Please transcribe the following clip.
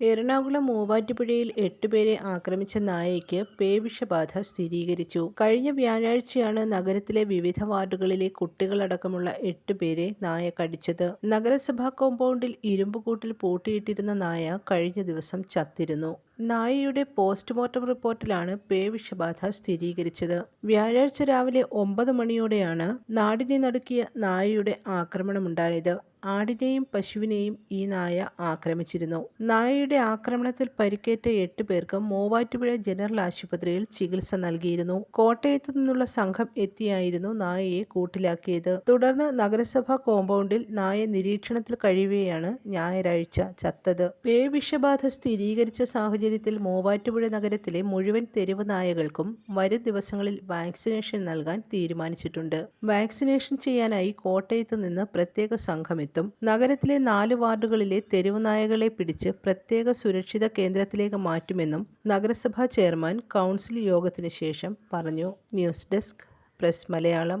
എറണാകുളം മൂവാറ്റുപുഴയിൽ എട്ടുപേരെ ആക്രമിച്ച നായയ്ക്ക് പേവിഷബാധ സ്ഥിരീകരിച്ചു. കഴിഞ്ഞ വ്യാഴാഴ്ചയാണ് നഗരത്തിലെ വിവിധ വാർഡുകളിലെ കുട്ടികളടക്കമുള്ള എട്ടുപേരെ നായ കടിച്ചത്. നഗരസഭാ കോമ്പൗണ്ടിൽ ഇരുമ്പുകൂട്ടിൽ പൂട്ടിയിട്ടിരുന്ന നായ കഴിഞ്ഞ ദിവസം ചത്തിരുന്നു. നായയുടെ പോസ്റ്റ്മോർട്ടം റിപ്പോർട്ടിലാണ് പേവിഷബാധ സ്ഥിരീകരിച്ചത്. വ്യാഴാഴ്ച രാവിലെ ഒമ്പത് മണിയോടെയാണ് നാടിനെ നടുക്കിയ നായയുടെ ആക്രമണമുണ്ടായത്. ആടിനെയും പശുവിനെയും ഈ നായ ആക്രമിച്ചിരുന്നു. നായയുടെ ആക്രമണത്തിൽ പരിക്കേറ്റ എട്ട് പേർക്ക് മൂവാറ്റുപുഴ ജനറൽ ആശുപത്രിയിൽ ചികിത്സ നൽകിയിരുന്നു. കോട്ടയത്തു നിന്നുള്ള സംഘം എത്തിയായിരുന്നു നായയെ കൂട്ടിലാക്കിയത്. തുടർന്ന് നഗരസഭാ കോമ്പൗണ്ടിൽ നായ നിരീക്ഷണത്തിൽ കഴിയുകയാണ് ഞായറാഴ്ച ചത്തത്. പേവിഷബാധ സ്ഥിരീകരിച്ച സാഹചര്യത്തിൽ മൂവാറ്റുപുഴ നഗരത്തിലെ മുഴുവൻ തെരുവ് നായകൾക്കും വരും ദിവസങ്ങളിൽ വാക്സിനേഷൻ നൽകാൻ തീരുമാനിച്ചിട്ടുണ്ട്. വാക്സിനേഷൻ ചെയ്യാനായി കോട്ടയത്തു നിന്ന് പ്രത്യേക സംഘമെത്തും. നഗരത്തിലെ നാല് വാർഡുകളിലെ തെരുവുനായകളെ പിടിച്ച് പ്രത്യേക സുരക്ഷിത കേന്ദ്രത്തിലേക്ക് മാറ്റുമെന്നും നഗരസഭാ ചെയർമാൻ കൗൺസിൽ യോഗത്തിനു ശേഷം പറഞ്ഞു. News desk press Malayalam